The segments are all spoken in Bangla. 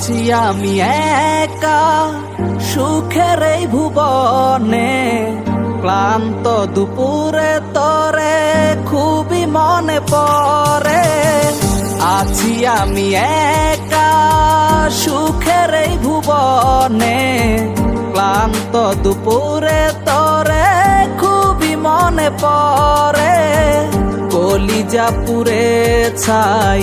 আছি আমি একা। সুখের এই ভুবনে, ক্লান্ত দুপুরে তরে, খুবই মনে পড়ে। আছি আমি একা, সুখের এই ভুবনে, ক্লান্ত দুপুরে তরে, খুবই মনে পড়ে। কলিজা পুরে ছাই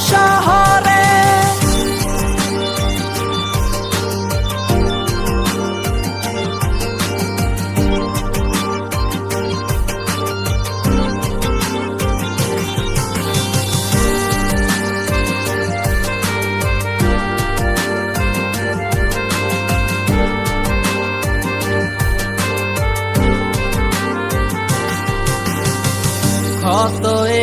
শহরে। ক্ষত এ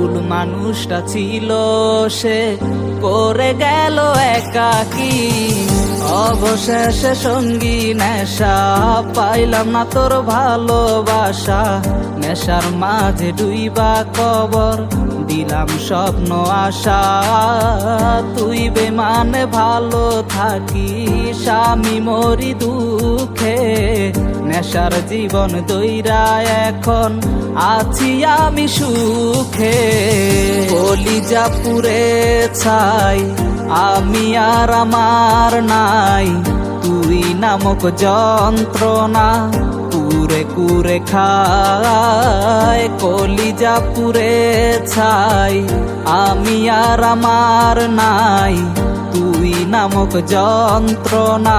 ভুল মানুষটা ছিল সে করে গেল একাকি। অবশেষে সঙ্গী নেশা পাইলাম না তোর ভালোবাসা। নেশার মাঝে ডুইবা কবর, দিলাম স্বপ্ন আশা। তুই বেমানে ভালো থাকি স্বামী মরি দুঃখে। নেশার জীবন দইরা এখন আছি আমি সুখে। কলিজা পুরে ছাই, আমি আর আমার নাই। তুই নামক যন্ত্রণা কুরে কুরে খায়, কলিজা পুরে ছাই, আমি আর আমার নাই। তুই নামক যন্ত্রণা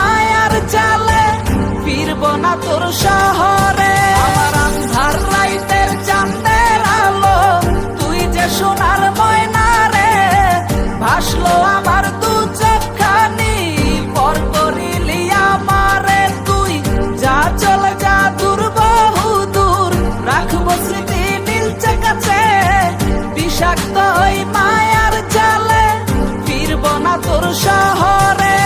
বিষাক্ত ওই মায়ার জালে ফিরব না তোর শহরে।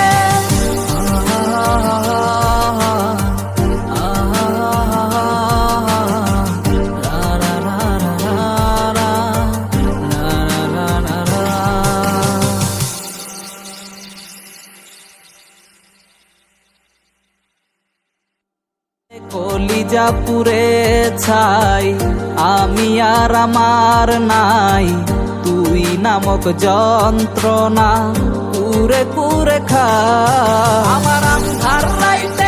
কলিজা পুরে ছাই, আমি আর আমার নাই। তুই নামক যন্ত্রণা পুরে পুরে খা। আমার আন্ধার লাইটের